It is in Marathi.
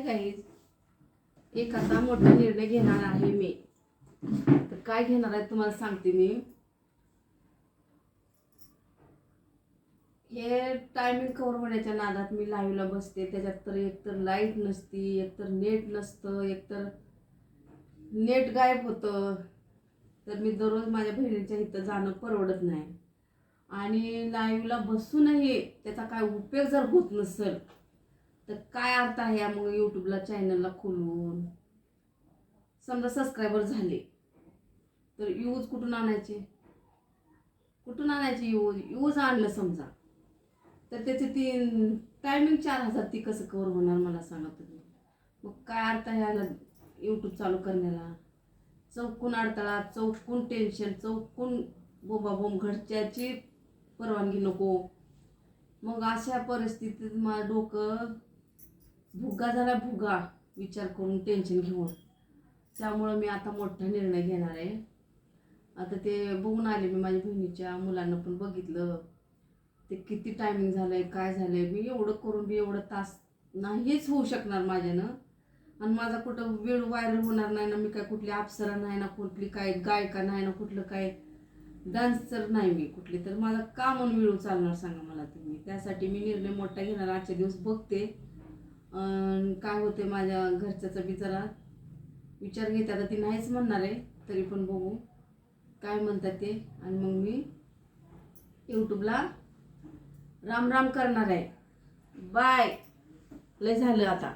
हाय गाईज एक आता मोठा निर्णय घेणार आहे मी. तर काय घेणार आहे तुम्हाला सांगते मी. हे टायमिंग कव्हर होण्याच्या नादात मी लाईव्हला बसते. त्याच्यात तर एकतर लाइट नसती एकतर नेट नसतं एकतर नेट गायब होतं. तर मी दररोज माझ्या बहिणीच्या इथं जाणं परवडत नाही. आणि लाईव्हला बसूनही त्याचा काय उपयोग जर होत नसेल तर काय अर्थ आहे मग यूट्यूबला चॅनलला खोलून? समजा सबस्क्रायबर झाले तर यूज कुठून आणायचे? कुठून आणायचे यूज यूज आणलं समजा. तर त्याचे ती टायमिंग चार हजार ती कसं कवर होणार मला सांगा तुम्ही? मग काय अर्थ आहे याला यूट्यूब चालू करण्याला? चौकून अडथळा चौकून टेन्शन चौकून बोबाबोम घरच्याची परवानगी नको. मग अशा परिस्थितीत माझं डोकं भुगा झाला भुगा विचार करून टेन्शन घेऊन. त्यामुळं मी आता मोठा निर्णय घेणार आहे. आता ते बघून आले मी माझ्या बहिणीच्या मुलांना पण बघितलं. ते किती टायमिंग झालं आहे काय झालं आहे मी एवढं करून बी एवढं तास नाहीच होऊ शकणार माझ्यानं. आणि माझा कुठं वेळ व्हायरल होणार नाही ना मी काय कुठली अप्सरा नाही ना कुठली काय गायिका नाही ना कुठलं काय डान्सर नाही मी कुठली तर माझा का म्हणून वेळ चालणार सांगा मला तुम्ही. त्यासाठी मी निर्णय मोठा घेणार आजच्या दिवस बघते. काय होते माझ्या घरच्याचा बी जरा विचार घेते आता ती नाहीच म्हणणार आहे तरी पण बघू. काय म्हणतात ते? आणि मग मी यूट्यूबला राम राम करणार आहे. बाय. लय झालं आता.